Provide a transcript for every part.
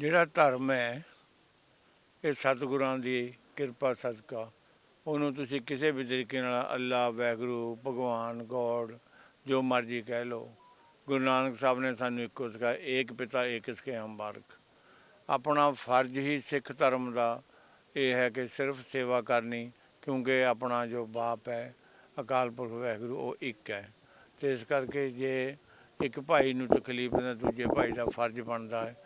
ਜਿਹੜਾ ਧਰਮ ਹੈ, ਇਹ ਸਤਿਗੁਰਾਂ ਦੀ ਕਿਰਪਾ, ਸਦਕਾ। ਉਹਨੂੰ ਤੁਸੀਂ ਕਿਸੇ ਵੀ ਤਰੀਕੇ ਨਾਲ ਅੱਲਾ, ਵੈਗਰੂ, ਭਗਵਾਨ, ਗੋਡ, ਜੋ ਮਰਜ਼ੀ ਕਹਿ ਲਓ, ਗੁਰੂ ਨਾਨਕ ਸਾਹਿਬ ਨੇ ਸਾਨੂੰ ਇੱਕੋ ਸਿਖਾਇਆ, ਏਕ ਪਿਤਾ, ਏਕ ਸਿਕੇ ਹਮਾਰਕ ਆਪਣਾ ਫਰਜ਼ ਹੀ ਸਿੱਖ ਧਰਮ ਦਾ ਇਹ ਹੈ ਕਿ ਸਿਰਫ ਸੇਵਾ ਕਰਨੀ, ਕਿਉਂਕਿ ਆਪਣਾ ਜੋ ਬਾਪ ਹੈ, ਅਕਾਲ ਪੁਰਖ ਵਾਹਿਗੁਰੂ ਉਹ ਇੱਕ ਹੈ। ਤੇ ਇਸ ਕਰਕੇ ਜੇ ਇੱਕ ਭਾਈ ਨੂੰ ਤਕਲੀਫ ਨਾ ਦੂਜੇ ਭਾਈ ਦਾ ਫਰਜ਼ ਬਣਦਾ ਹੈ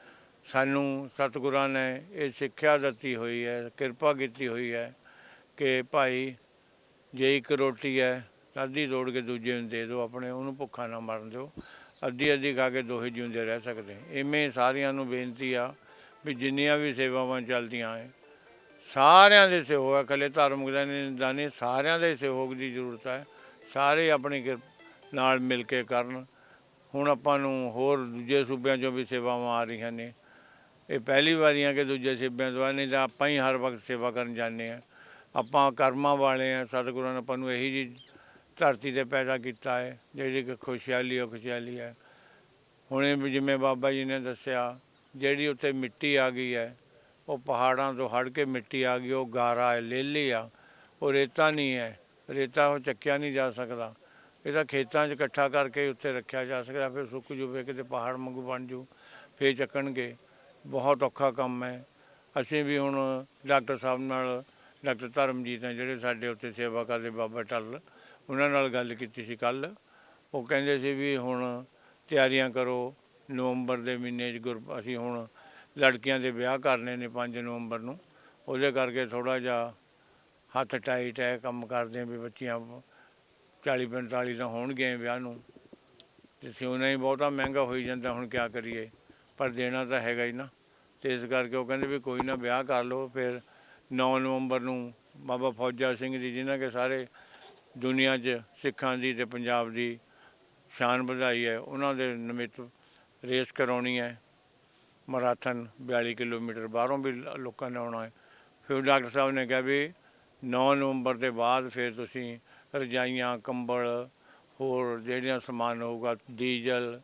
ਸਾਨੂੰ ਸਤਿਗੁਰਾਂ ਨੇ ਇਹ ਸਿੱਖਿਆ ਦਿੱਤੀ ਹੋਈ ਹੈ, ਕਿਰਪਾ ਕੀਤੀ ਹੋਈ ਹੈ ਕਿ ਭਾਈ ਜੇ ਇੱਕ ਰੋਟੀ ਹੈ, ਅੱਧੀ ਤੋੜ ਕੇ ਦੂਜੇ ਨੂੰ ਦੇ ਦਿਓ, ਆਪਣੇ ਉਹਨੂੰ ਭੁੱਖਾ ਨਾ ਮਰਨ ਦਿਓ। ਅੱਧੀ ਅੱਧੀ ਖਾ ਕੇ ਦੋਹੇ ਜਿਉਂਦੇ ਰਹਿ ਸਕਦੇ। ਇਵੇਂ ਸਾਰਿਆਂ ਨੂੰ ਬੇਨਤੀ ਆ ਵੀ ਜਿੰਨੀਆਂ ਵੀ ਸੇਵਾਵਾਂ ਚੱਲਦੀਆਂ ਹੈ ਸਾਰਿਆਂ ਦੇ ਸਹਿਯੋਗ ਹੈ ਇਕੱਲੇ ਧਾਰਮਿਕ ਦਾ ਨਹੀਂ, ਸਾਰਿਆਂ ਦੇ ਸਹਿਯੋਗ ਦੀ ਜ਼ਰੂਰਤ ਹੈ ਸਾਰੇ ਆਪਣੀ ਕਿਰਪ- ਨਾਲ ਮਿਲ ਕੇ ਕਰਨ। ਹੁਣ ਆਪਾਂ ਨੂੰ ਹੋਰ ਦੂਜੇ ਸੂਬਿਆਂ 'ਚੋਂ ਵੀ ਸੇਵਾਵਾਂ ਆ ਰਹੀਆਂ ਨੇ। ਇਹ ਪਹਿਲੀ ਵਾਰੀ ਆ ਕਿ ਦੂਜੇ ਸੇਬਿਆਂ ਤੋਂ ਆ, ਨਹੀਂ ਤਾਂ ਆਪਾਂ ਹੀ ਹਰ ਵਕਤ ਸੇਵਾ ਕਰਨ ਜਾਂਦੇ ਆ ਆਪਾਂ ਕਰਮਾਂ ਵਾਲੇ ਆ ਸਤਿਗੁਰਾਂ ਨੇ ਆਪਾਂ ਨੂੰ ਇਹੀ ਜੀ ਧਰਤੀ ਤੇ ਪੈਦਾ ਕੀਤਾ ਹੈ ਜਿਹੜੀ ਕਿ ਖੁਸ਼ਹਾਲੀ ਉਹ ਖੁਸ਼ਹਾਲੀ ਹੈ। ਹੁਣੇ ਵੀ ਜਿਵੇਂ ਬਾਬਾ ਜੀ ਨੇ ਦੱਸਿਆ ਜਿਹੜੀ ਉੱਤੇ ਮਿੱਟੀ ਆ ਗਈ ਹੈ ਉਹ ਪਹਾੜਾਂ ਤੋਂ ਹੜ ਕੇ ਮਿੱਟੀ ਆ ਗਈ ਉਹ ਗਾਰਾ ਹੈ ਲੇਲੀ ਆ। ਉਹ ਰੇਤਾ ਨਹੀਂ ਹੈ ਰੇਤਾ ਉਹ ਚੱਕਿਆ ਨਹੀਂ ਜਾ ਸਕਦਾ। ਇਹਦਾ ਖੇਤਾਂ 'ਚ ਇਕੱਠਾ ਕਰਕੇ ਉੱਤੇ ਰੱਖਿਆ ਜਾ ਸਕਦਾ ਫਿਰ ਸੁੱਕ ਜੂਵੇ ਕਿਤੇ ਪਹਾੜ ਵਾਂਗੂ ਬਣ ਜੂ ਫਿਰ ਚੱਕਣਗੇ। ਬਹੁਤ ਔਖਾ ਕੰਮ ਹੈ। ਅਸੀਂ ਵੀ ਹੁਣ ਡਾਕਟਰ ਸਾਹਿਬ ਨਾਲ, ਡਾਕਟਰ ਧਰਮਜੀਤ ਨੇ ਜਿਹੜੇ ਸਾਡੇ ਉੱਤੇ ਸੇਵਾ ਕਰਦੇ ਬਾਬਾ ਟੱਲ, ਉਹਨਾਂ ਨਾਲ ਗੱਲ ਕੀਤੀ ਸੀ ਕੱਲ ਉਹ ਕਹਿੰਦੇ ਸੀ ਵੀ ਹੁਣ ਤਿਆਰੀਆਂ ਕਰੋ, ਨਵੰਬਰ ਦੇ ਮਹੀਨੇ 'ਚ ਗੁਰ, ਅਸੀਂ ਹੁਣ ਲੜਕੀਆਂ ਦੇ ਵਿਆਹ ਕਰਨੇ ਨੇ 5 ਨਵੰਬਰ ਨੂੰ। ਉਹਦੇ ਕਰਕੇ ਥੋੜਾ ਜਿਹਾ ਹੱਥ ਟਾਈਟ ਹੈ, ਕੰਮ ਕਰਦੇ ਹਾਂ ਵੀ ਬੱਚੀਆਂ 40 45 ਤਾਂ ਹੋਣਗੇ ਵਿਆਹ ਨੂੰ। ਤੇ ਸਿਉਣਾ ਹੀ ਬਹੁਤਾ ਮਹਿੰਗਾ ਹੋਈ ਜਾਂਦਾ, ਹੁਣ ਕਿਆ ਕਰੀਏ। ਪਰ ਦੇਣਾ ਤਾਂ ਹੈਗਾ ਹੀ ਨਾ। ਤੇ ਇਸ ਕਰਕੇ ਉਹ ਕਹਿੰਦੇ ਵੀ ਕੋਈ ਨਾ ਵਿਆਹ ਕਰ ਲਓ, ਫਿਰ 9 ਨਵੰਬਰ ਨੂੰ ਬਾਬਾ ਫੌਜਾ ਸਿੰਘ ਜੀ, ਜਿਨ੍ਹਾਂ ਕੇ ਸਾਰੇ ਦੁਨੀਆ 'ਚ ਸਿੱਖਾਂ ਦੀ ਤੇ ਪੰਜਾਬ ਦੀ ਸ਼ਾਨ ਵਧਾਈ ਹੈ, ਉਹਨਾਂ ਦੇ ਨਿਮਿਤ ਰੇਸ ਕਰਾਉਣੀ ਹੈ। ਮਰਾਥਨ 42 ਕਿਲੋਮੀਟਰ ਬਾਹਰੋਂ ਵੀ ਲੋਕਾਂ ਨੇ ਆਉਣਾ ਹੈ। ਫਿਰ ਡਾਕਟਰ ਸਾਹਿਬ ਨੇ ਕਿਹਾ ਵੀ 9 ਨਵੰਬਰ ਦੇ ਬਾਅਦ ਫਿਰ ਤੁਸੀਂ ਰਜਾਈਆਂ, ਕੰਬਲ, ਹੋਰ ਜਿਹੜੀਆਂ ਸਮਾਨ ਹੋਊਗਾ, ਡੀਜ਼ਲ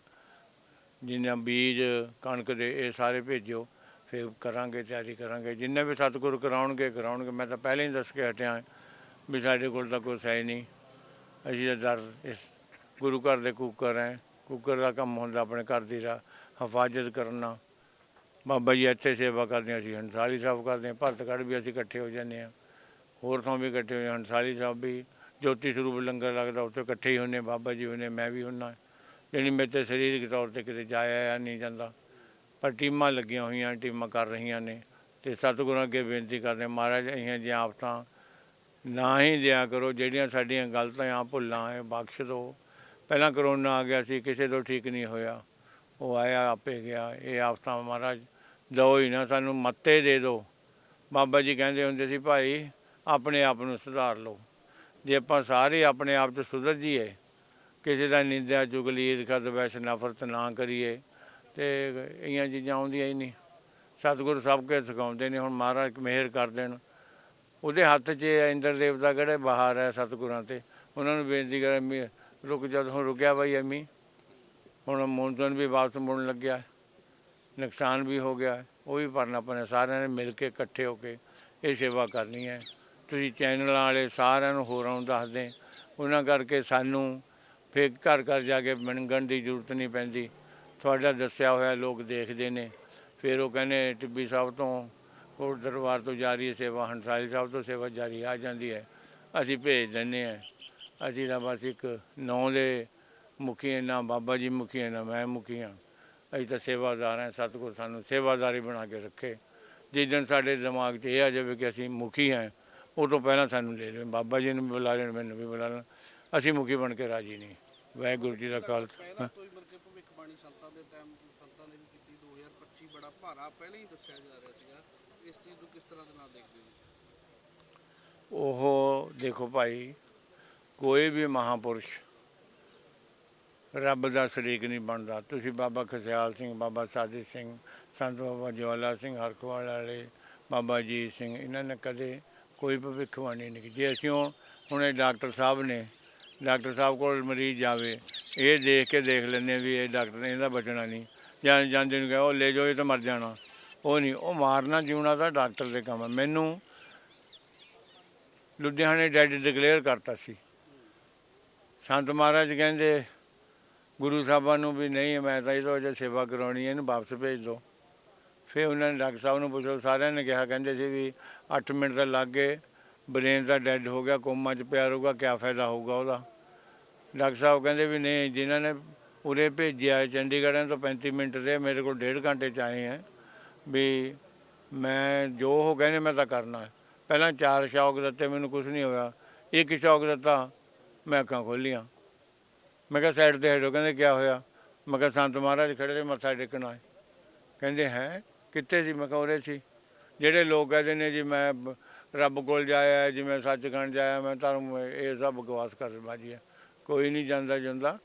ਜਿੰਨਾ ਬੀਜ, ਕਣਕ ਦੇ ਇਹ ਸਾਰੇ ਭੇਜਿਓ, ਫਿਰ ਕਰਾਂਗੇ, ਤਿਆਰੀ ਕਰਾਂਗੇ। ਜਿੰਨੇ ਵੀ ਸਤਿਗੁਰ ਕਰਾਉਣਗੇ ਕਰਾਉਣਗੇ। ਮੈਂ ਤਾਂ ਪਹਿਲਾਂ ਹੀ ਦੱਸ ਕੇ ਹਟਿਆ ਵੀ ਸਾਡੇ ਕੋਲ ਤਾਂ ਕੁਛ ਹੈ ਹੀ ਨਹੀਂ। ਅਸੀਂ ਤਾਂ ਦਰ ਇਸ ਗੁਰੂ ਘਰ ਦੇ ਕੁੱਕਰ ਹੈ ਕੁੱਕਰ ਦਾ ਕੰਮ ਹੁੰਦਾ ਆਪਣੇ ਘਰ ਦੀ ਰਾ, ਹਿਫਾਜ਼ਤ ਕਰਨਾ। ਬਾਬਾ ਜੀ ਇੱਥੇ ਸੇਵਾ ਕਰਦੇ ਹਾਂ ਅਸੀਂ ਹੰਸਾਲੀ ਸਾਹਿਬ ਕਰਦੇ ਹਾਂ ਭਰਤ ਭਰਤਗੜ੍ਹ ਵੀ ਅਸੀਂ ਇਕੱਠੇ ਹੋ ਜਾਂਦੇ ਹਾਂ ਹੋਰ ਥਾਂ ਵੀ ਇਕੱਠੇ ਹੋ ਹੋਏ ਹੰਸਾਲੀ ਸਾਹਿਬ ਵੀ, ਜੋਤੀ ਸਰੂਪ ਲੰਗਰ ਲੱਗਦਾ, ਉੱਥੇ ਇਕੱਠੇ ਹੀ ਹੁੰਦੇ ਬਾਬਾ ਜੀ ਹੁੰਦੇ ਮੈਂ ਵੀ ਹੁੰਨਾ ਜਿਹੜੀ ਮੇਰੇ ਤੇ ਸਰੀਰਕ ਤੌਰ ਤੇ ਕਿਤੇ ਜਾਇਆ ਜਾਂ ਨਹੀਂ ਜਾਂਦਾ। ਪਰ ਟੀਮਾਂ ਲੱਗੀਆਂ ਹੋਈਆਂ, ਟੀਮਾਂ ਕਰ ਰਹੀਆਂ ਨੇ ਤੇ ਸਤਿਗੁਰਾਂ ਅੱਗੇ ਬੇਨਤੀ ਕਰਦੇ ਮਹਾਰਾਜ ਅਹੀਆਂ ਜਿਹੀਆਂ ਆਫਤਾਂ ਨਾ ਹੀ ਦਿਆ ਕਰੋ, ਜਿਹੜੀਆਂ ਸਾਡੀਆਂ ਗਲਤੀਆਂ ਭੁੱਲਾਂ ਹੈ ਬਖਸ਼ ਦਿਓ ਪਹਿਲਾਂ ਕਰੋਨਾ ਆ ਗਿਆ ਸੀ, ਕਿਸੇ ਤੋਂ ਠੀਕ ਨਹੀਂ ਹੋਇਆ। ਉਹ ਆਇਆ, ਆਪੇ ਗਿਆ। ਇਹ ਆਫਤਾਂ ਮਹਾਰਾਜ ਦਿਓ ਹੀ ਨਾ, ਸਾਨੂੰ ਮੱਤੇ ਦੇ ਦਿਓ ਬਾਬਾ ਜੀ ਕਹਿੰਦੇ ਹੁੰਦੇ ਸੀ, ਭਾਈ, ਆਪਣੇ ਆਪ ਨੂੰ ਸੁਧਾਰ ਲਓ। ਜੇ ਆਪਾਂ ਸਾਰੇ ਆਪਣੇ ਆਪ 'ਚ ਸੁਧਰ ਜੀਏ ਕਿਸੇ ਦਾ ਨਿੰਦਿਆ ਚੁਗਲੀ ਈਰਖਾ ਦਵੈਸ਼ ਨਫ਼ਰਤ ਨਾ ਕਰੀਏ, ਤੇ ਇਹੀਆਂ ਚੀਜ਼ਾਂ ਆਉਂਦੀਆਂ ਹੀ ਨਹੀਂ। ਸਤਿਗੁਰੂ ਸਭ ਕੇ ਸਿਖਾਉਂਦੇ ਨੇ, ਹੁਣ ਮਹਾਰਾਜ ਮਿਹਰ ਕਰ ਦੇਣ। ਉਹਦੇ ਹੱਥ 'ਚ ਹੈ ਇੰਦਰ ਦੇਵਤਾ ਕਿਹੜੇ ਬਾਹਰ ਹੈ ਸਤਿਗੁਰਾਂ ਤੇ? ਉਹਨਾਂ ਨੂੰ ਬੇਨਤੀ ਕਰ ਰੁਕ ਜਦ ਹੁਣ ਰੁਕਿਆ ਬਈ ਅਮੀ ਹੁਣ ਮੌਨਸੂਨ ਵੀ ਵਾਪਸ ਮੁੜਨ ਲੱਗਿਆ, ਨੁਕਸਾਨ ਵੀ ਹੋ ਗਿਆ, ਉਹ ਵੀ ਭਰਨਾ ਪੈਣਾ ਸਾਰਿਆਂ ਨੇ ਮਿਲ ਕੇ ਇਕੱਠੇ ਹੋ ਕੇ ਇਹ ਸੇਵਾ ਕਰਨੀ ਹੈ। ਤੁਸੀਂ ਚੈਨਲਾਂ ਵਾਲੇ ਸਾਰਿਆਂ ਨੂੰ ਹੋਰਾਂ ਨੂੰ ਦੱਸਦੇ ਉਹਨਾਂ ਕਰਕੇ ਸਾਨੂੰ ਫਿਰ ਘਰ ਘਰ ਜਾ ਕੇ ਮੰਗਣ ਦੀ ਜ਼ਰੂਰਤ ਨਹੀਂ ਪੈਂਦੀ। ਤੁਹਾਡਾ ਦੱਸਿਆ ਹੋਇਆ ਲੋਕ ਦੇਖਦੇ ਨੇ। ਫਿਰ ਉਹ ਕਹਿੰਦੇ ਟਿੱਬੀ ਸਾਹਿਬ ਤੋਂ ਕੋਟ ਦਰਬਾਰ ਤੋਂ ਜਾਰੀ ਹੈ ਸੇਵਾ ਹੰਸਾਲੀ ਸਾਹਿਬ ਤੋਂ ਸੇਵਾ ਜਾਰੀ ਆ ਜਾਂਦੀ ਹੈ। ਅਸੀਂ ਭੇਜ ਦਿੰਦੇ ਹਾਂ। ਅਸੀਂ ਤਾਂ ਬਸ ਇੱਕ ਨੌ ਦੇ ਮੁਖੀ ਹਾਂ, ਨਾ ਬਾਬਾ ਜੀ ਮੁਖੀ ਹਾਂ, ਨਾ ਮੈਂ ਮੁਖੀ ਹਾਂ। ਅਸੀਂ ਤਾਂ ਸੇਵਾਦਾਰ ਹਾਂ ਸਤਿਗੁਰ ਸਾਨੂੰ ਸੇਵਾਦਾਰੀ ਬਣਾ ਕੇ ਰੱਖੇ। ਜਿਸ ਦਿਨ ਸਾਡੇ ਦਿਮਾਗ 'ਚ ਇਹ ਆ ਜਾਵੇ ਕਿ ਅਸੀਂ ਮੁਖੀ ਹਾਂ ਉਹ ਤੋਂ ਪਹਿਲਾਂ ਸਾਨੂੰ ਲੈ ਲੈਣ ਬਾਬਾ ਜੀ ਨੂੰ ਵੀ ਬੁਲਾ ਲੈਣ ਮੈਨੂੰ ਵੀ ਬੁਲਾ ਲੈਣ। ਅਸੀਂ ਮੁਖੀ ਬਣ ਕੇ ਰਾਜੀ ਨਹੀਂ। ਵਾਹਿਗੁਰੂ ਜੀ ਦਾ ਖਾਲਸਾ। ਪਹਿਲਾਂ ਤੋਂ ਹੀ ਮਤਲਬ ਕਿ ਭਵਿੱਖਬਾਣੀ ਸੰਤਾਂ ਦੇ ਟਾਈਮ ਸੰਤਾਂ ਨੇ ਵੀ ਕੀਤੀ 2025 ਬੜਾ ਭਾਰਾ ਪਹਿਲਾਂ ਹੀ ਦੱਸਿਆ ਜਾ ਰਿਹਾ ਸੀਗਾ। ਇਸ ਚੀਜ਼ ਨੂੰ ਕਿਸ ਤਰ੍ਹਾਂ ਦੇ ਨਾਲ ਦੇਖਦੇ ਹੋ? ਉਹ ਦੇਖੋ ਭਾਈ ਕੋਈ ਵੀ ਮਹਾਪੁਰਸ਼ ਰੱਬ ਦਾ ਸ਼ਰੀਕ ਨਹੀਂ ਬਣਦਾ। ਤੁਸੀਂ ਬਾਬਾ ਖਸਿਆਲ ਸਿੰਘ ਬਾਬਾ ਸਾਜid ਸਿੰਘ ਸੰਤ ਬਾਬਾ ਜਵਾਲਾ ਸਿੰਘ ਹਰਖਵਾਲ ਵਾਲੇ ਬਾਬਾ ਜੀ ਸਿੰਘ ਇਹਨਾਂ ਨੇ ਕਦੇ ਕੋਈ ਭਵਿੱਖਬਾਣੀ ਨਹੀਂ ਕੀਤੀ। ਜੇ ਅਸੀਂ ਹੁਣ ਹੁਣ ਡਾਕਟਰ ਸਾਹਿਬ ਨੇ ਡਾਕਟਰ ਸਾਹਿਬ ਕੋਲ ਮਰੀਜ਼ ਜਾਵੇ, ਇਹ ਦੇਖ ਕੇ ਦੇਖ ਲੈਂਦੇ ਵੀ ਇਹ ਡਾਕਟਰ ਨੇ ਇਹਦਾ ਬਚਣਾ ਨਹੀਂ। ਜਾਂ ਜਾਂਦੇ ਨੂੰ ਕਹੇ, ਉਹ ਲੈ ਜਾਓ, ਇਹ ਤਾਂ ਮਰ ਜਾਣਾ। ਉਹ ਨਹੀਂ, ਉਹ ਮਾਰਨਾ ਜਿਉਣਾ ਤਾਂ ਡਾਕਟਰ ਦੇ ਕੰਮ ਹੈ ਮੈਨੂੰ ਲੁਧਿਆਣੇ ਡੈਡ ਡਿਕਲੇਅਰ ਕਰਤਾ ਸੀ। ਸੰਤ ਮਹਾਰਾਜ ਕਹਿੰਦੇ, ਗੁਰੂ ਸਾਹਿਬਾਂ ਨੂੰ ਵੀ ਨਹੀਂ, ਮੈਂ ਤਾਂ ਇਹ ਤੋਂ ਜੇ ਸੇਵਾ ਕਰਾਉਣੀ ਹੈ, ਇਹਨੂੰ ਵਾਪਸ ਭੇਜ ਦਿਓ। ਫਿਰ ਉਹਨਾਂ ਨੇ ਡਾਕਟਰ ਸਾਹਿਬ ਨੂੰ ਪੁੱਛੋ ਸਾਰਿਆਂ ਨੇ ਕਿਹਾ, ਕਹਿੰਦੇ ਸੀ ਵੀ 8 ਮਿੰਟ ਦਾ ਲੱਗ ਗਏ, ਬ੍ਰੇਨ ਦਾ ਡੈਡ ਹੋ ਗਿਆ, ਕੋਮਾ 'ਚ ਪਿਆ ਰਹੂਗਾ ਕੀ ਫਾਇਦਾ ਹੋਊਗਾ ਉਹਦਾ? ਡਾਕਟਰ ਸਾਹਿਬ ਕਹਿੰਦੇ ਵੀ ਨਹੀਂ, ਜਿਨ੍ਹਾਂ ਨੇ ਉਰੇ ਭੇਜਿਆ ਚੰਡੀਗੜ੍ਹ ਤੋਂ 35 ਮਿੰਟ ਦੇ, ਮੇਰੇ ਕੋਲ ਡੇਢ ਘੰਟੇ ਚ ਆਏ ਹੈ ਵੀ ਮੈਂ ਜੋ ਉਹ ਕਹਿੰਦੇ ਮੈਂ ਤਾਂ ਕਰਨਾ ਪਹਿਲਾਂ ਚਾਰ ਸ਼ੌਕ ਦਿੱਤੇ, ਮੈਨੂੰ ਕੁਝ ਨਹੀਂ ਹੋਇਆ। ਇੱਕ ਸ਼ੌਕ ਦਿੱਤਾ, ਮੈਂ ਅੱਖਾਂ ਖੋਲੀਆਂ। ਮੈਂ ਕਿਹਾ ਸਾਈਡ ਤੇ ਹਟੋ, ਕਹਿੰਦੇ ਕੀ ਹੋਇਆ? ਮੈਂ ਕਿਹਾ ਸੰਤ ਮਹਾਰਾਜ ਖੜੇ ਦੇ ਮੱਥਾ ਟੇਕਣਾ ਹੈ ਕਹਿੰਦੇ ਹੈ, ਕਿੱਥੇ ਸੀ? ਮੈਂ ਕਿਹਾ ਉਰੇ ਸੀ। ਜਿਹੜੇ ਲੋਕ ਕਹਿੰਦੇ ਨੇ ਜੀ, ਮੈਂ ਰੱਬ ਕੋਲ ਜਾਇਆ ਜੀ ਮੈਂ ਸੱਚਖੰਡ ਜਾਇਆ, ਮੈਂ ਤੁਹਾਨੂੰ ਇਹ ਸਭ ਬਕਵਾਸ ਕਰ, ਬਾਜੀ ਹੈ। ਕੋਈ ਨਹੀਂ ਜਾਂਦਾ ਜਾਂਦਾ।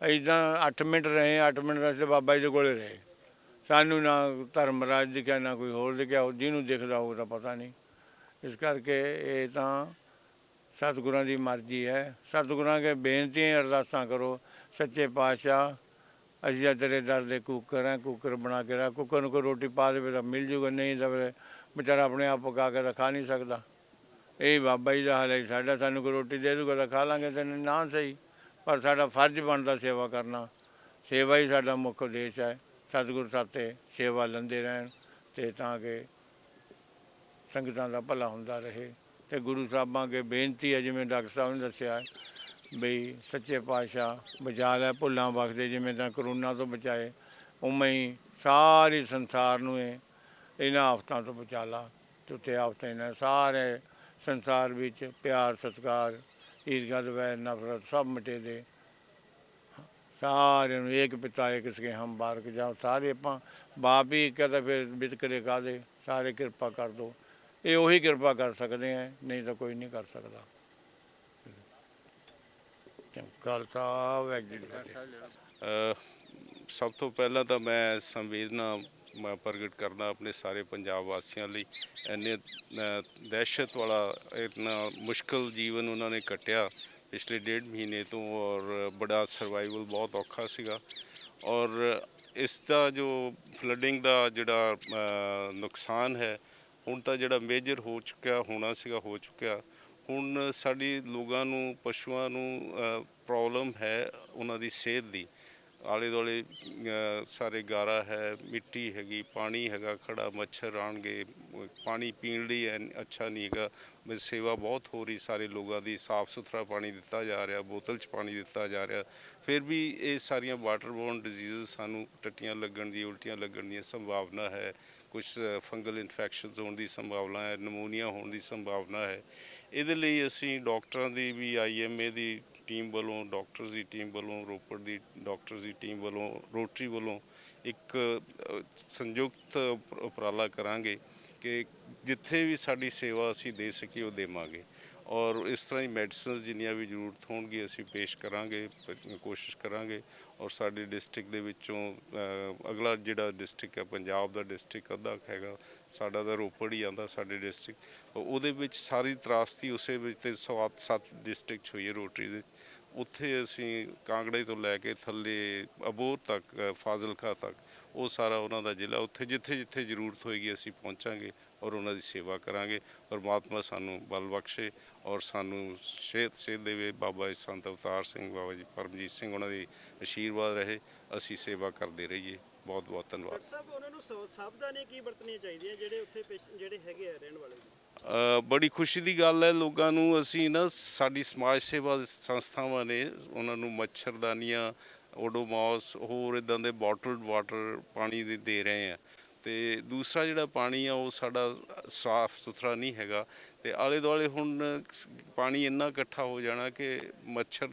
ਇਦਾਂ 8 ਮਿੰਟ ਰਹੇ 8 ਮਿੰਟ ਰਸਤੇ ਬਾਬਾ ਜੀ ਦੇ ਕੋਲੇ ਰਹੇ। ਸਾਨੂੰ ਨਾ ਧਰਮਰਾਜ ਦਿਖਿਆ, ਨਾ ਕੋਈ ਹੋਰ ਦਿਖਿਆ, ਉਹ ਜਿਹਨੂੰ ਦਿਖਦਾ ਉਹ ਤਾਂ ਪਤਾ ਨਹੀਂ। ਇਸ ਕਰਕੇ ਇਹ ਤਾਂ ਸਤਿਗੁਰਾਂ ਦੀ ਮਰਜ਼ੀ ਹੈ। ਸਤਿਗੁਰਾਂ ਕੇ ਬੇਨਤੀਆਂ, ਅਰਦਾਸਾਂ ਕਰੋ, ਸੱਚੇ ਪਾਤਸ਼ਾਹ, ਅਸੀਂ ਤਾਂ ਤੇਰੇ ਦਰ ਦੇ ਕੁੱਕਰ ਹੈ, ਕੁੱਕਰ ਬਣਾ ਕੇ ਰੱਖ। ਕੁੱਕਰ ਨੂੰ ਕੋਈ ਰੋਟੀ ਪਾ ਦੇਵੇ ਤਾਂ ਮਿਲ ਜੂਗਾ, ਨਹੀਂ ਤਾਂ ਵਿਚਾਰਾ ਆਪਣੇ ਆਪ ਪਕਾ ਕੇ ਤਾਂ ਖਾ ਨਹੀਂ ਸਕਦਾ। ਇਹ ਬਾਬਾ ਜੀ ਦਾ ਹਾਲ ਹੈ, ਸਾਡਾ ਸਾਨੂੰ ਕੋਈ ਰੋਟੀ ਦੇ ਦੂਗਾ ਤਾਂ ਖਾ ਲਾਂਗੇ ਤੇ ਨਾ ਸਹੀ। ਪਰ ਸਾਡਾ ਫਰਜ਼ ਬਣਦਾ ਸੇਵਾ ਕਰਨਾ। ਸੇਵਾ ਹੀ ਸਾਡਾ ਮੁੱਖ ਉਦੇਸ਼ ਹੈ। ਸਤਿਗੁਰ ਸਾਤੇ ਸੇਵਾ ਲੈਂਦੇ ਰਹਿਣ ਤੇ ਤਾਂ ਕਿ ਸੰਗਤਾਂ ਦਾ ਭਲਾ ਹੁੰਦਾ ਰਹੇ। ਤੇ ਗੁਰੂ ਸਾਹਿਬਾਂ ਅੱਗੇ ਬੇਨਤੀ ਹੈ, ਜਿਵੇਂ ਡਾਕਟਰ ਸਾਹਿਬ ਨੇ ਦੱਸਿਆ ਬਈ ਸੱਚੇ ਪਾਤਸ਼ਾਹ ਬਚਾ ਲੈ, ਭੁੱਲਾਂ ਬਖਸ਼ਦੇ ਜਿਵੇਂ ਤਾਂ ਕਰੋਨਾ ਤੋਂ ਬਚਾਏ, ਉਵੇਂ ਹੀ ਸਾਰੇ ਸੰਸਾਰ ਨੂੰ ਇਹਨਾਂ ਆਫਤਾਂ ਤੋਂ ਬਚਾ ਲਾ। ਤੁੱਤੇ ਆਫਤਾਂ ਇਹਨਾਂ ਸਾਰੇ ਸੰਸਾਰ ਵਿੱਚ ਪਿਆਰ, ਸਤਿਕਾਰ ਈਰਖਾ ਵੈਰ ਨਫ਼ਰਤ ਸਭ ਮਿਟੇ ਦੇ। ਸਾਰਿਆਂ ਨੂੰ ਏਕ ਪਿਤਾ ਏਕ ਸਕੇ ਹਮ ਬਾਰਕ ਜਾਓ। ਸਾਰੇ ਆਪਾਂ ਬਾਪ ਹੀ ਇੱਕ ਹੈ ਤਾਂ ਫਿਰ ਵਿਤਕਰੇ ਕਾਦੇ ਸਾਰੇ ਕਿਰਪਾ ਕਰ ਦੋ। ਇਹ ਉਹੀ ਕਿਰਪਾ ਕਰ ਸਕਦੇ ਆ ਨਹੀਂ ਤਾਂ ਕੋਈ ਨਹੀਂ ਕਰ ਸਕਦਾ। ਖਾਲਸਾ। ਵਾਹਿਗੁਰੂ ਸਭ ਤੋਂ ਪਹਿਲਾਂ ਤਾਂ ਮੈਂ ਸੰਵੇਦਨਾ ਮੈਂ ਪ੍ਰਗਟ ਕਰਦਾ ਆਪਣੇ ਸਾਰੇ ਪੰਜਾਬ ਵਾਸੀਆਂ ਲਈ। ਇੰਨੇ ਅ, ਦਹਿਸ਼ਤ ਵਾਲਾ ਇਤਨਾ ਮੁਸ਼ਕਲ ਜੀਵਨ ਉਹਨਾਂ ਨੇ ਕੱਟਿਆ ਪਿਛਲੇ ਡੇਢ ਮਹੀਨੇ ਤੋਂ ਔਰ ਬੜਾ ਸਰਵਾਈਵਲ ਬਹੁਤ ਔਖਾ ਸੀਗਾ। ਔਰ ਇਸ ਦਾ ਜੋ ਫਲੱਡਿੰਗ ਦਾ ਜਿਹੜਾ ਅ, ਨੁਕਸਾਨ ਹੈ ਹੁਣ ਤਾਂ ਜਿਹੜਾ ਮੇਜਰ ਹੋ ਚੁੱਕਿਆ ਹੋਣਾ ਸੀਗਾ ਹੋ ਚੁੱਕਿਆ। ਹੁਣ ਸਾਡੀ ਲੋਕਾਂ ਨੂੰ ਪਸ਼ੂਆਂ ਨੂੰ ਪ੍ਰੋਬਲਮ ਹੈ ਉਹਨਾਂ ਦੀ ਸਿਹਤ ਦੀ। ਆਲੇ ਦੁਆਲੇ ਸਾਰੇ ਗਾਰਾ ਹੈ, ਮਿੱਟੀ ਹੈਗੀ, ਪਾਣੀ ਹੈਗਾ, ਖੜਾ ਮੱਛਰ ਆਣਗੇ, ਪਾਣੀ ਪੀਣ ਲਈ ਐਨ ਅੱਛਾ ਨਹੀਂ ਹੈਗਾ। ਮੈਂ ਸੇਵਾ ਬਹੁਤ ਹੋ ਰਹੀ ਸਾਰੇ ਲੋਕਾਂ ਦੀ, ਸਾਫ਼ ਸੁਥਰਾ ਪਾਣੀ ਦਿੱਤਾ ਜਾ ਰਿਹਾ, ਬੋਤਲ 'ਚ ਪਾਣੀ ਦਿੱਤਾ ਜਾ ਰਿਹਾ। ਫਿਰ ਵੀ ਇਹ ਸਾਰੀਆਂ ਵਾਟਰਬੋਰਨ ਡਿਜ਼ੀਜ਼ ਸਾਨੂੰ ਟੱਟੀਆਂ ਲੱਗਣ ਦੀ ਉਲਟੀਆਂ ਲੱਗਣ ਦੀ ਸੰਭਾਵਨਾ ਹੈ। ਕੁਝ ਫੰਗਲ ਇਨਫੈਕਸ਼ਨਸ ਹੋਣ ਦੀ ਸੰਭਾਵਨਾ ਹੈ, ਨਮੂਨੀਆ ਹੋਣ ਦੀ ਸੰਭਾਵਨਾ ਹੈ। ਇਹਦੇ ਲਈ ਅਸੀਂ ਡਾਕਟਰਾਂ ਦੀ ਵੀ ਆਈਐਮਏ ਦੀ ਟੀਮ ਵੱਲੋਂ, ਡਾਕਟਰਸ ਦੀ ਟੀਮ ਵੱਲੋਂ, ਰੋਪੜ ਦੀ ਡਾਕਟਰਸ ਦੀ ਟੀਮ ਵੱਲੋਂ, ਰੋਟਰੀ ਵੱਲੋਂ ਇੱਕ ਸੰਯੁਕਤ ਉਪਰਾਲਾ ਕਰਾਂਗੇ ਕਿ ਜਿੱਥੇ ਵੀ ਸਾਡੀ ਸੇਵਾ ਅਸੀਂ ਦੇ ਸਕੀਏ, ਉਹ ਦੇਵਾਂਗੇ। ਔਰ ਇਸ ਤਰ੍ਹਾਂ ਹੀ ਮੈਡੀਸਨਸ ਜਿੰਨੀਆਂ ਵੀ ਜ਼ਰੂਰਤ ਹੋਣਗੀ ਅਸੀਂ ਪੇਸ਼ ਕਰਾਂਗੇ ਕੋਸ਼ਿਸ਼ ਕਰਾਂਗੇ ਔਰ ਸਾਡੇ ਡਿਸਟ੍ਰਿਕਟ ਦੇ ਵਿੱਚੋਂ ਅਗਲਾ ਜਿਹੜਾ ਡਿਸਟ੍ਰਿਕਟ ਹੈ, ਪੰਜਾਬ ਦਾ ਡਿਸਟ੍ਰਿਕਟ ਅੱਧਾ ਹੈਗਾ, ਸਾਡਾ ਤਾਂ ਰੋਪੜ ਹੀ ਆਂਦਾ ਸਾਡੇ ਡਿਸਟ੍ਰਿਕਟ ਉਹਦੇ ਵਿੱਚ ਸਾਰੀ ਤਰਾਸਤੀ ਉਸੇ ਵਿੱਚ ਤੇ ਸੱਤ ਸੱਤ 'ਚ ਹੋਈ ਹੈ ਰੋਟਰੀ ਦੇ, ਉੱਥੇ ਅਸੀਂ ਕਾਂਗੜੇ ਤੋਂ ਲੈ ਕੇ ਥੱਲੇ ਅਬੋਰ ਤੱਕ ਫਾਜ਼ਿਲਕਾ ਤੱਕ, ਉਹ ਸਾਰਾ ਉਹਨਾਂ ਦਾ ਜ਼ਿਲ੍ਹਾ, ਉੱਥੇ ਜਿੱਥੇ ਜਿੱਥੇ ਜ਼ਰੂਰਤ ਹੋਏਗੀ ਅਸੀਂ ਪਹੁੰਚਾਂਗੇ ਔਰ ਉਹਨਾਂ ਦੀ ਸੇਵਾ ਕਰਾਂਗੇ, ਪਰਮਾਤਮਾ ਸਾਨੂੰ ਬਲ ਬਖਸ਼ੇ ਔਰ ਸਾਨੂੰ ਸਿਹਤ ਸਿਹਤ ਦੇਵੇ ਬਾਬਾ ਜੀ ਸੰਤ ਅਵਤਾਰ ਸਿੰਘ ਬਾਬਾ ਜੀ ਪਰਮਜੀਤ ਸਿੰਘ ਉਹਨਾਂ ਦੀ ਆਸ਼ੀਰਵਾਦ ਰਹੇ ਅਸੀਂ ਸੇਵਾ ਕਰਦੇ ਰਹੀਏ। ਬਹੁਤ ਬਹੁਤ ਧੰਨਵਾਦ। ਸਾਹਿਬ ਉਹਨਾਂ ਨੂੰ ਸਾ- ਸਾਵਧਾਨੀਆਂ ਕੀ ਵਰਤਣੀਆਂ ਚਾਹੀਦੀਆਂ ਜਿਹੜੇ ਉੱਥੇ ਜਿਹੜੇ ਹੈਗੇ ਆ ਰਹਿਣ ਵਾਲੇ? ਬੜੀ ਖੁਸ਼ੀ ਦੀ ਗੱਲ ਹੈ ਲੋਕਾਂ ਨੂੰ ਅਸੀਂ ਨਾ ਸਾਡੀ ਸਮਾਜ ਸੇਵਾ ਸੰਸਥਾਵਾਂ ਨੇ ਉਹਨਾਂ ਨੂੰ ਮੱਛਰਦਾਨੀਆਂ ਓਡੋਮੋਸ ਹੋਰ ਇਦਾਂ ਦੇ ਬੋਟਲਡ ਵਾਟਰ ਪਾਣੀ ਦੇ ਦੇ ਰਹੇ ਆ। ਤੇ ਦੂਸਰਾ ਜਿਹੜਾ ਪਾਣੀ ਆ ਉਹ ਸਾਡਾ ਸਾਫ਼ ਸੁਥਰਾ ਨਹੀਂ ਹੈਗਾ ਤੇ ਆਲੇ ਦੁਆਲੇ ਹੁਣ ਪਾਣੀ ਇੰਨਾ ਇਕੱਠਾ ਹੋ ਜਾਣਾ ਕਿ ਮੱਛਰ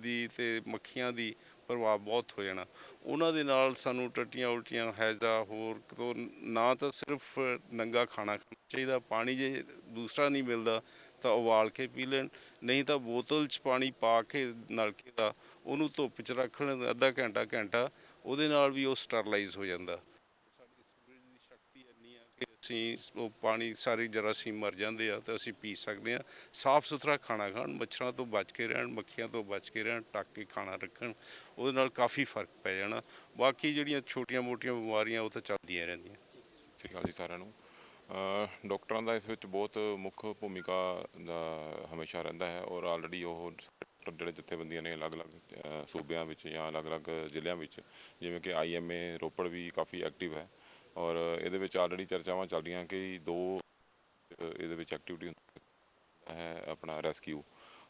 ਦੀ ਤੇ ਮੱਖੀਆਂ ਦੀ ਪ੍ਰਭਾਵ ਬਹੁਤ ਹੋ ਜਾਣਾ। ਉਹਨਾਂ ਦੇ ਨਾਲ ਸਾਨੂੰ ਟੱਟੀਆਂ ਉਲਟੀਆਂ, ਹੈਜ਼ਾ ਹੋਰ ਤੋਂ ਨਾ ਤਾਂ ਸਿਰਫ ਨੰਗਾ ਖਾਣਾ ਖਾਣਾ ਚਾਹੀਦਾ, ਪਾਣੀ ਜੇ ਦੂਸਰਾ ਨਹੀਂ ਮਿਲਦਾ ਤਾਂ ਉਬਾਲ ਕੇ ਪੀ ਲੈਣ, ਨਹੀਂ ਤਾਂ ਬੋਤਲ 'ਚ ਪਾਣੀ ਪਾ ਕੇ ਨਲਕੇ ਦਾ ਉਹਨੂੰ ਧੁੱਪ 'ਚ ਰੱਖਣ ਅੱਧਾ ਘੰਟਾ ਘੰਟਾ ਉਹਦੇ ਨਾਲ ਵੀ ਉਹ ਸਟਰਲਾਈਜ਼ ਹੋ ਜਾਂਦਾ ਸਾਡੀ ਸੂਰਜ ਦੀ ਸ਼ਕਤੀ ਇੰਨੀ ਆ ਕਿ ਅਸੀਂ ਉਹ ਪਾਣੀ ਸਾਰੀ ਜਰਾਸੀਮ ਮਰ ਜਾਂਦੇ ਆ ਤੇ ਅਸੀਂ ਪੀ ਸਕਦੇ ਆ। ਸਾਫ਼ ਸੁਥਰਾ ਖਾਣਾ ਖਾਣ ਮੱਛਰਾਂ ਤੋਂ ਬਚ ਕੇ ਰਹਿਣ ਮੱਖੀਆਂ ਤੋਂ ਬਚ ਕੇ ਰਹਿਣ ਟੱਕ ਕੇ ਖਾਣਾ ਰੱਖਣ ਉਹਦੇ ਨਾਲ ਕਾਫੀ ਫ਼ਰਕ ਪੈ ਜਾਣਾ। ਬਾਕੀ ਜਿਹੜੀਆਂ ਛੋਟੀਆਂ ਮੋਟੀਆਂ ਬਿਮਾਰੀਆਂ ਉਹ ਤਾਂ ਚੱਲਦੀਆਂ ਰਹਿੰਦੀਆਂ। ਸਤਿ ਸ਼੍ਰੀ ਅਕਾਲ ਜੀ ਸਾਰਿਆਂ ਨੂੰ। ਅ, ਡਾਕਟਰਾਂ ਦਾ ਇਸ ਵਿੱਚ ਬਹੁਤ ਮੁੱਖ ਭੂਮਿਕਾ ਦਾ ਹਮੇਸ਼ਾ ਰਹਿੰਦਾ ਹੈ ਔਰ ਆਲਰੇਡੀ ਉਹ ਡਾਕਟਰ ਜਿਹੜੇ ਜਥੇਬੰਦੀਆਂ ਨੇ ਅਲੱਗ-ਅਲੱਗ ਸੂਬਿਆਂ ਵਿੱਚ ਜਾਂ ਅਲੱਗ-ਅਲੱਗ ਜ਼ਿਲ੍ਹਿਆਂ ਵਿੱਚ ਜਿਵੇਂ ਕਿ ਆਈਐਮਏ ਰੋਪੜ ਵੀ ਕਾਫੀ ਐਕਟਿਵ ਹੈ। ਔਰ ਇਹਦੇ ਵਿੱਚ ਆਲਰੇਡੀ ਚਰਚਾਵਾਂ ਚੱਲ ਰਹੀਆਂ ਕਿ ਦੋ ਇਹਦੇ ਵਿੱਚ ਐਕਟੀਵਿਟੀ ਹੈ ਆਪਣਾ ਰੈਸਕਿਊ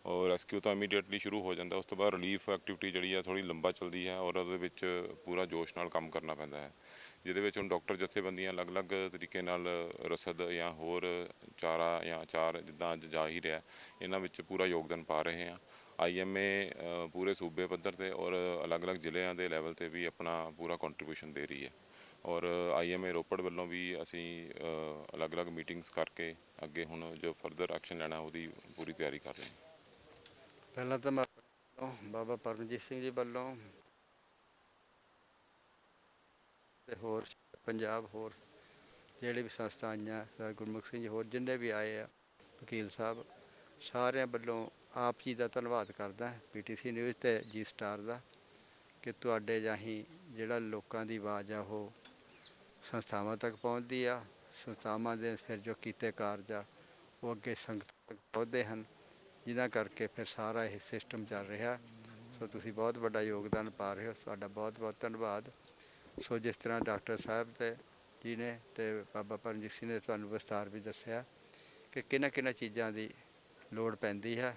ਔਰ ਰੈਸਕਿਊ ਤਾਂ ਇਮੀਡੀਏਟਲੀ ਸ਼ੁਰੂ ਹੋ ਜਾਂਦਾ, ਉਸ ਤੋਂ ਬਾਅਦ ਰਿਲੀਫ ਐਕਟੀਵਿਟੀ ਜਿਹੜੀ ਆ ਥੋੜੀ ਲੰਬਾ ਚੱਲਦੀ ਹੈ ਔਰ ਉਹਦੇ ਵਿੱਚ ਪੂਰਾ ਜੋਸ਼ ਨਾਲ ਕੰਮ ਕਰਨਾ ਪੈਂਦਾ ਹੈ। ਜਿਹਦੇ ਵਿੱਚ ਹੁਣ ਡਾਕਟਰ ਜਥੇਬੰਦੀਆਂ ਅਲੱਗ-ਅਲੱਗ ਤਰੀਕੇ ਨਾਲ ਰਸਦ ਜਾਂ ਹੋਰ ਚਾਰਾ ਜਾਂ ਚਾਰ ਜਿੱਦਾਂ ਅੱਜ ਜਾ ਹੀ ਰਿਹਾ, ਇਹਨਾਂ ਵਿੱਚ ਪੂਰਾ ਯੋਗਦਾਨ ਪਾ ਰਹੇ ਆ ਆਈਐਮਏ ਪੂਰੇ ਸੂਬੇ ਪੱਧਰ ਤੇ ਔਰ ਅਲੱਗ-ਅਲੱਗ ਜ਼ਿਲ੍ਹਿਆਂ ਦੇ ਲੈਵਲ ਤੇ ਵੀ ਆਪਣਾ ਪੂਰਾ ਕੰਟਰੀਬਿਊਸ਼ਨ ਦੇ ਰਹੀ ਹੈ। ਔਰ ਆਈਐਮਏ ਰੋਪੜ ਵੱਲੋਂ ਵੀ ਅਸੀਂ ਅਲੱਗ-ਅਲੱਗ ਮੀਟਿੰਗਸ ਕਰਕੇ ਅੱਗੇ ਹੁਣ ਜੋ ਫਰਦਰ ਐਕਸ਼ਨ ਲੈਣਾ, ਉਹਦੀ ਪੂਰੀ ਤਿਆਰੀ ਕਰ ਰਹੇ ਹਾਂ। ਪਹਿਲਾਂ ਤਾਂ ਮੈਂ ਬਾਬਾ ਪਰਮਜੀਤ ਸਿੰਘ ਜੀ ਵੱਲੋਂ ਤੇ ਹੋਰ ਪੰਜਾਬ ਹੋਰ ਜਿਹੜੇ ਵੀ ਸੰਸਥਾ ਆਈਆਂ, ਸਰ ਗੁਰਮੁਖ ਸਿੰਘ ਜੀ ਹੋਰ ਜਿੰਨੇ ਵੀ ਆਏ ਆ, ਵਕੀਲ ਸਾਹਿਬ, ਸਾਰਿਆਂ ਵੱਲੋਂ ਆਪ ਜੀ ਦਾ ਧੰਨਵਾਦ ਕਰਦਾ ਪੀਟੀਸੀ ਨਿਊਜ਼ ਤੇ ਜੀ ਸਟਾਰ ਦਾ, ਕਿ ਤੁਹਾਡੇ ਰਾਹੀਂ ਜਿਹੜਾ ਲੋਕਾਂ ਦੀ ਆਵਾਜ਼ ਆ ਉਹ ਸੰਸਥਾਵਾਂ ਤੱਕ ਪਹੁੰਚਦੀ ਆ, ਸੰਸਥਾਵਾਂ ਦੇ ਫਿਰ ਜੋ ਕੀਤੇ ਕਾਰਜ ਆ, ਉਹ ਅੱਗੇ ਸੰਗਤ ਤੱਕ ਪਹੁੰਚਦੇ ਹਨ, ਜਿਨ੍ਹਾਂ ਕਰਕੇ ਫਿਰ ਸਾਰਾ ਇਹ ਸਿਸਟਮ ਚੱਲ ਰਿਹਾ। ਸੋ ਤੁਸੀਂ ਬਹੁਤ ਵੱਡਾ ਯੋਗਦਾਨ ਪਾ ਰਹੇ ਹੋ, ਤੁਹਾਡਾ ਬਹੁਤ ਬਹੁਤ ਧੰਨਵਾਦ। ਸੋ ਜਿਸ ਤਰ੍ਹਾਂ ਡਾਕਟਰ ਸਾਹਿਬ ਤੇ ਜੀ ਨੇ ਤੇ ਬਾਬਾ ਪਰਮਜੀਤ ਸਿੰਘ ਨੇ ਤੁਹਾਨੂੰ ਵਿਸਤਾਰ ਵੀ ਦੱਸਿਆ ਕਿ ਕਿਹਨਾਂ ਕਿਹਨਾਂ ਚੀਜ਼ਾਂ ਦੀ ਲੋੜ ਪੈਂਦੀ ਹੈ।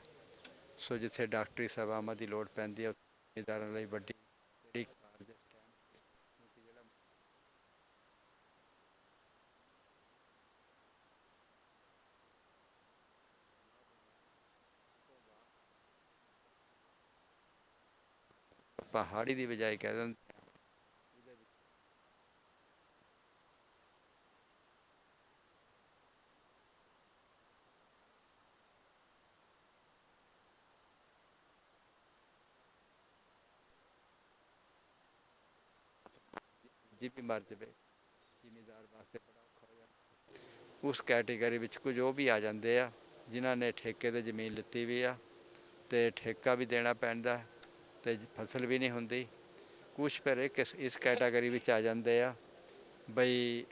ਸੋ ਜਿੱਥੇ ਡਾਕਟਰੀ ਸੇਵਾਵਾਂ ਦੀ ਲੋੜ ਪੈਂਦੀ ਹੈ, ਉੱਥੇ ਲਈ ਵੱਡੀ ਜਿਹੜੀ ਕਾਰਜ ਇਸ time ਕਿਉਂਕਿ ਜਿਹੜਾ ਪਹਾੜੀ ਦੀ ਬਜਾਏ ਕਹਿ ਦਿੰਦੇ ਜੀ ਵੀ ਮਰ ਜਾਵੇ ਜ਼ਿਮੀਦਾਰ ਵਾਸਤੇ ਬੜਾ ਔਖਾ ਹੋ ਉਸ ਕੈਟੇਗਰੀ ਵਿੱਚ ਕੁਝ ਉਹ ਵੀ ਆ ਜਾਂਦੇ ਆ, ਜਿਨ੍ਹਾਂ ਨੇ ਠੇਕੇ ਤੇ ਜ਼ਮੀਨ ਲਿੱਤੀ ਵੀ ਆ ਤੇ ਠੇਕਾ ਵੀ ਦੇਣਾ ਪੈਂਦਾ। ਤੇ ਫਸਲ ਵੀ ਨਹੀਂ ਹੁੰਦੀ। ਕੁਛ ਫਿਰ ਕਿਸ ਇਸ ਕੈਟਾਗਰੀ ਵਿੱਚ ਆ ਜਾਂਦੇ ਆ ਬਈ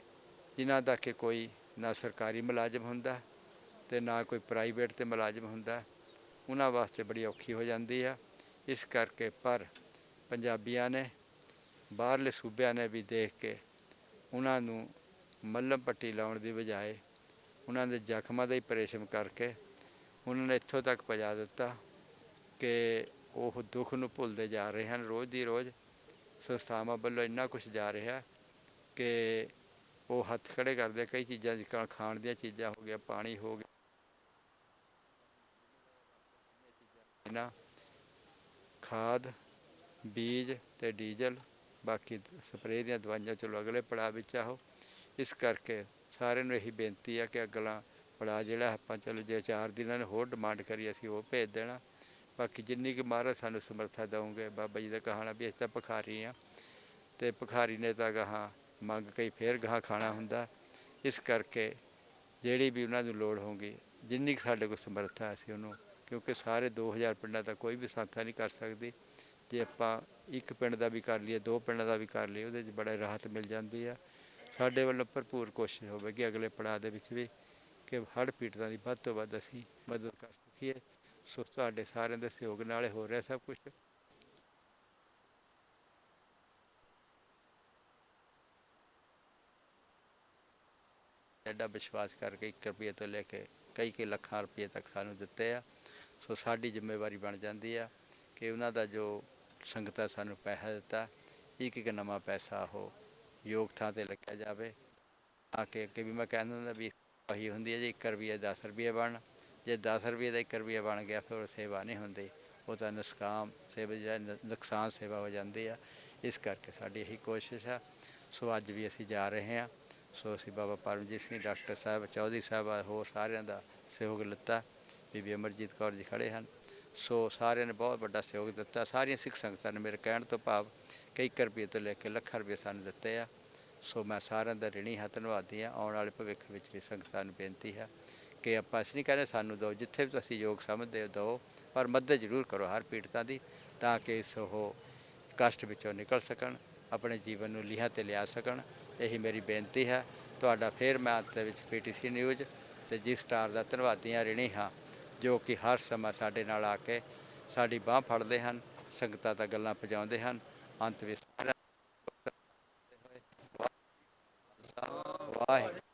ਜਿਨ੍ਹਾਂ ਦਾ ਕਿ ਕੋਈ ਨਾ ਸਰਕਾਰੀ ਮੁਲਾਜ਼ਮ ਹੁੰਦਾ ਤੇ ਨਾ ਕੋਈ ਪ੍ਰਾਈਵੇਟ ਤੇ ਮੁਲਾਜ਼ਮ ਹੁੰਦਾ, ਉਹਨਾਂ ਵਾਸਤੇ ਬੜੀ ਔਖੀ ਹੋ ਜਾਂਦੀ ਆ। ਇਸ ਕਰਕੇ ਪਰ ਪੰਜਾਬੀਆਂ ਨੇ, ਬਾਹਰਲੇ ਸੂਬਿਆਂ ਨੇ ਵੀ ਦੇਖ ਕੇ ਉਹਨਾਂ ਨੂੰ ਮੱਲਮ ਪੱਟੀ ਲਾਉਣ ਦੀ ਬਜਾਏ ਉਹਨਾਂ ਦੇ ਜ਼ਖਮਾਂ ਦਾ ਹੀ ਪਰੇਸ਼ਮ ਕਰਕੇ ਉਹਨਾਂ ਨੇ ਇੱਥੋਂ ਤੱਕ ਪਹੁੰਚਾ ਦਿੱਤਾ ਕਿ ਉਹ ਦੁੱਖ ਨੂੰ ਭੁੱਲਦੇ ਜਾ ਰਹੇ ਹਨ। ਰੋਜ਼ ਦੀ ਰੋਜ਼ ਸੰਸਥਾਵਾਂ ਵੱਲੋਂ ਇੰਨਾ ਕੁਝ ਜਾ ਰਿਹਾ ਕਿ ਉਹ ਹੱਥ ਖੜੇ ਕਰਦੇ ਕਈ ਚੀਜ਼ਾਂ ਜਿੱਦਾਂ ਖਾਣ ਦੀਆਂ ਚੀਜ਼ਾਂ ਹੋ ਗਿਆ ਪਾਣੀ ਹੋ ਗਿਆ, ਇਹਨਾਂ ਖਾਦ, ਬੀਜ ਤੇ ਡੀਜ਼ਲ, ਬਾਕੀ ਸਪਰੇਅ ਦੀਆਂ ਦਵਾਈਆਂ ਚਲੋ ਅਗਲੇ ਪੜਾਅ ਵਿੱਚ ਆਹੋ। ਇਸ ਕਰਕੇ ਸਾਰਿਆਂ ਨੂੰ ਇਹੀ ਬੇਨਤੀ ਆ ਕਿ ਅਗਲਾ ਪੜਾਅ ਜਿਹੜਾ ਆਪਾਂ ਚਲੋ ਜੇ ਚਾਰ ਦਿਨਾਂ ਨੇ ਹੋਰ ਡਿਮਾਂਡ ਕਰੀ ਅਸੀਂ ਉਹ ਭੇਜ ਦੇਣਾ। ਬਾਕੀ ਜਿੰਨੀ ਕੁ ਮਹਾਰਾਜ ਸਾਨੂੰ ਸਮਰੱਥਾ ਦਊਗੇ ਬਾਬਾ ਜੀ ਦਾ ਕਹਾਣਾ ਵੀ ਅਸੀਂ ਤਾਂ ਭਖਾਰੀ ਆ। ਤੇ ਭਖਾਰੀ ਨੇ ਤਾਂ ਗਾਹਾਂ ਮੰਗ ਕੇ ਫੇਰ ਗਾਹਾਂ ਖਾਣਾ ਹੁੰਦਾ। ਇਸ ਕਰਕੇ ਜਿਹੜੀ ਵੀ ਉਹਨਾਂ ਨੂੰ ਲੋੜ ਹੋਊਗੀ, ਜਿੰਨੀ ਕੁ ਸਾਡੇ ਕੋਲ ਸਮਰੱਥਾ ਅਸੀਂ ਉਹਨੂੰ, ਕਿਉਂਕਿ ਸਾਰੇ 2000 ਪਿੰਡਾਂ ਦਾ ਕੋਈ ਵੀ ਸੰਸਥਾ ਨਹੀਂ ਕਰ ਸਕਦੀ। ਜੇ ਆਪਾਂ ਇੱਕ ਪਿੰਡ ਦਾ ਵੀ ਕਰ ਲਈਏ, ਦੋ ਪਿੰਡਾਂ ਦਾ ਵੀ ਕਰ ਲਈਏ, ਉਹਦੇ 'ਚ ਬੜਾ ਰਾਹਤ ਮਿਲ ਜਾਂਦੀ ਆ। ਸਾਡੇ ਵੱਲੋਂ ਭਰਪੂਰ ਕੋਸ਼ਿਸ਼ ਹੋਵੇਗੀ ਅਗਲੇ ਪੜਾਅ ਦੇ ਵਿੱਚ ਵੀ ਕਿ ਹੜ੍ਹ ਪੀੜਤਾਂ ਦੀ ਵੱਧ ਤੋਂ ਵੱਧ ਅਸੀਂ ਮਦਦ ਕਰ ਸਕੀਏ। ਸੋ ਤੁਹਾਡੇ ਸਾਰਿਆਂ ਦੇ ਸਹਿਯੋਗ ਨਾਲ ਇਹ ਹੋ ਰਿਹਾ ਸਭ ਕੁਝ ਐਡਾ ਵਿਸ਼ਵਾਸ ਕਰਕੇ 1 ਰੁਪਏ ਤੋਂ ਲੈ ਕੇ ਕਈ ਕਈ ਲੱਖਾਂ ਰੁਪਏ ਤੱਕ ਸਾਨੂੰ ਦਿੱਤੇ ਆ। ਸੋ ਸਾਡੀ ਜ਼ਿੰਮੇਵਾਰੀ ਬਣ ਜਾਂਦੀ ਆ ਕਿ ਉਹਨਾਂ ਦਾ ਜੋ ਸੰਗਤਾਂ ਸਾਨੂੰ ਪੈਸਾ ਦਿੱਤਾ, ਇੱਕ ਇੱਕ ਨਵਾਂ ਪੈਸਾ ਉਹ ਯੋਗ ਥਾਂ ਤੇ ਲੱਗਿਆ ਜਾਵੇ ਆ ਕੇ ਅੱਗੇ ਵੀ ਮੈਂ ਕਹਿੰਦਾ ਹੁੰਦਾ ਵੀ ਉਹੀ ਹੁੰਦੀ ਹੈ ਜੀ 1 ਰੁਪਏ 10 ਰੁਪਏ ਬਣ ਜੇ 10 ਰੁਪਏ ਦਾ 1 ਰੁਪਏ ਬਣ ਗਿਆ, ਫਿਰ ਉਹ ਸੇਵਾ ਨਹੀਂ ਹੁੰਦੀ। ਉਹ ਤਾਂ ਨੁਕਸਾਨ, ਸੇਵਾ ਨੁਕਸਾਨ ਸੇਵਾ ਹੋ ਜਾਂਦੀ ਆ। ਇਸ ਕਰਕੇ ਸਾਡੀ ਇਹੀ ਕੋਸ਼ਿਸ਼ ਆ। ਸੋ ਅੱਜ ਵੀ ਅਸੀਂ ਜਾ ਰਹੇ ਹਾਂ। ਸੋ ਅਸੀਂ ਬਾਬਾ ਪਰਮਜੀਤ ਸਿੰਘ, ਡਾਕਟਰ ਸਾਹਿਬ, ਚੌਧਰੀ ਸਾਹਿਬ ਹੋਰ ਸਾਰਿਆਂ ਦਾ ਸਹਿਯੋਗ ਲਿੱਤਾ। ਬੀਬੀ ਅਮਰਜੀਤ ਕੌਰ ਜੀ ਖੜੇ ਹਨ। ਸੋ ਸਾਰਿਆਂ ਨੇ ਬਹੁਤ ਵੱਡਾ ਸਹਿਯੋਗ ਦਿੱਤਾ। ਸਾਰੀਆਂ ਸਿੱਖ ਸੰਗਤਾਂ ਨੇ ਮੇਰੇ ਕਹਿਣ ਤੋਂ ਭਾਵ ਕਈ ਕੁ ਰੁਪਏ ਤੋਂ ਲੈ ਕੇ ਲੱਖਾਂ ਰੁਪਏ ਸਾਨੂੰ ਦਿੱਤੇ ਆ। ਸੋ ਮੈਂ ਸਾਰਿਆਂ ਦਾ ਰਿਣੀ ਹਾਂ, ਧੰਨਵਾਦੀ ਹਾਂ। ਆਉਣ ਵਾਲੇ ਭਵਿੱਖ ਵਿੱਚ ਵੀ ਸੰਗਤਾਂ ਨੂੰ ਬੇਨਤੀ ਹੈ। ਕੇ ਆਪਾਂ ਅਸੀਂ ਨਹੀਂ ਕਹਿੰਦੇ ਸਾਨੂੰ ਦਿਓ, ਜਿੱਥੇ ਵੀ ਤੁਸੀਂ ਯੋਗ ਸਮਝਦੇ ਹੋ, ਦਿਓ, ਪਰ ਮਦਦ ਜ਼ਰੂਰ ਕਰੋ ਹਰ ਪੀੜਤਾਂ ਦੀ ਤਾਂ ਕਿ ਇਸ ਉਹ ਕਸ਼ਟ ਵਿੱਚੋਂ ਨਿਕਲ ਸਕਣ, ਆਪਣੇ ਜੀਵਨ ਨੂੰ ਲੀਹਾਂ ਤੇ ਲਿਆ ਸਕਣ। ਇਹੀ ਮੇਰੀ ਬੇਨਤੀ ਹੈ। ਤੁਹਾਡਾ ਫੇਰ ਮੈਂ ਅੰਤ ਦੇ ਵਿੱਚ ਪੀਟੀਸੀ ਨਿਊਜ਼ ਤੇ ਜੀ ਸਟਾਰ ਦਾ ਧੰਨਵਾਦੀਆਂ ਰਹਿਣੀ ਹਾਂ, ਜੋ ਕਿ ਹਰ ਸਮਾਂ ਸਾਡੇ ਨਾਲ ਆ ਕੇ ਸਾਡੀ ਬਾਹ ਫੜਦੇ ਹਨ, ਸੰਗਤਾਂ ਤੱਕ ਗੱਲਾਂ ਪਹੁੰਚਾਉਂਦੇ ਹਨ। ਅੰਤ ਵਿੱਚ ਵਾਹਿਗੁਰੂ